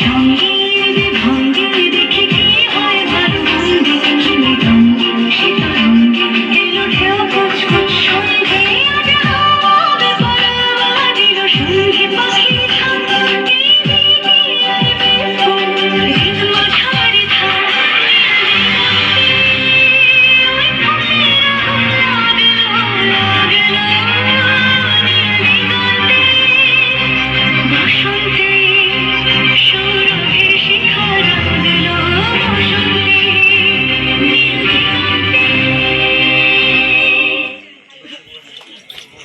সঙ্গে